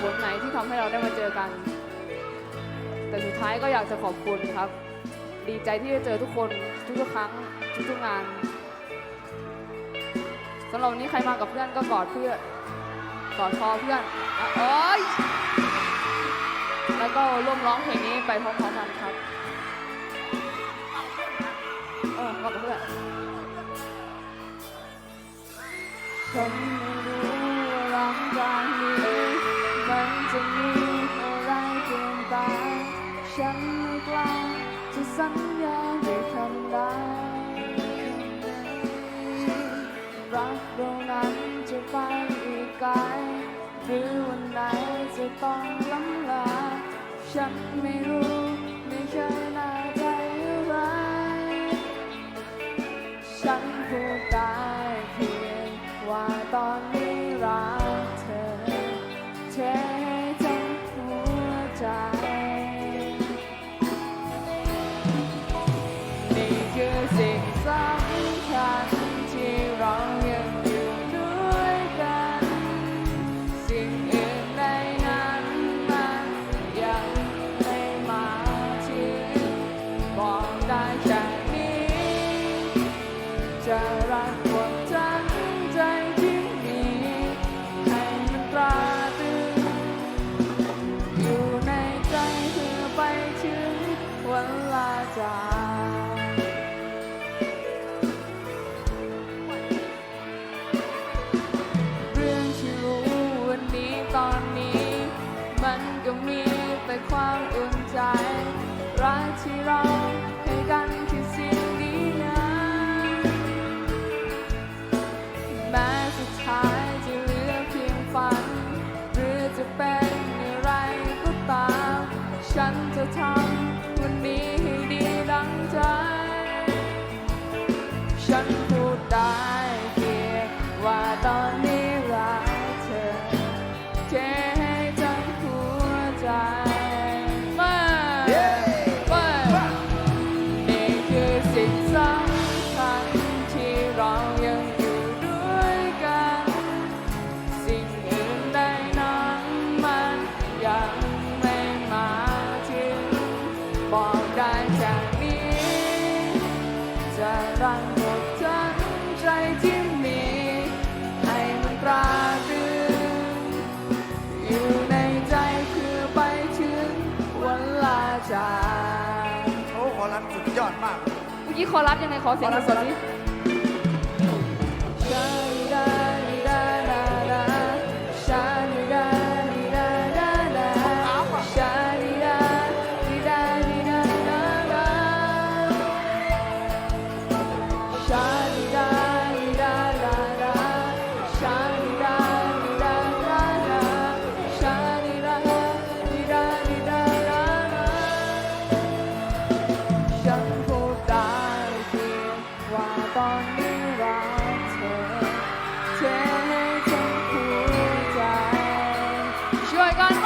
ผลไหนที่ทำให้เราได้มาเจอกัน แต่สุดท้ายก็อยากจะขอบคุณครับ ดีใจที่ได้เจอทุกคนทุกๆครั้งทุกๆงานสำหรับนี้ใครมากับเพื่อนก็กอดเพื่อนกอดคอเพื่อนเอ้ยแล้วก็ร่วมร้องเพลงนี้ไปพร้อมๆกันครับเออมากับเพื่อนฉันไม่รู้ว่าหลังจากนี้ ฉันไม่กล้าจะสัญญาด้วยคำใดรักเรานั้นจะไปอีกไกลหรือวันไหนจะต้องล้ำลา ฉันไม่รู้ไม่เคยน่าใจอะไรฉันพูดได้เพียงว่าตอนนี้ ไปถึงวันลาจากเรื่องที่รู้วันนี้ตอนนี้ มันก็มีแต่ความอุ่นใจรักที่เรา รังหมดทั้งใจที่มี ให้มันตราตรึงอยู่ในใจเพื่อไปถึงวันลาจากโอ้ขอรับสุดยอดมาก เมื่อกี้คอรัสยังไงขอเสียงสดๆดิชาลิด ช่วย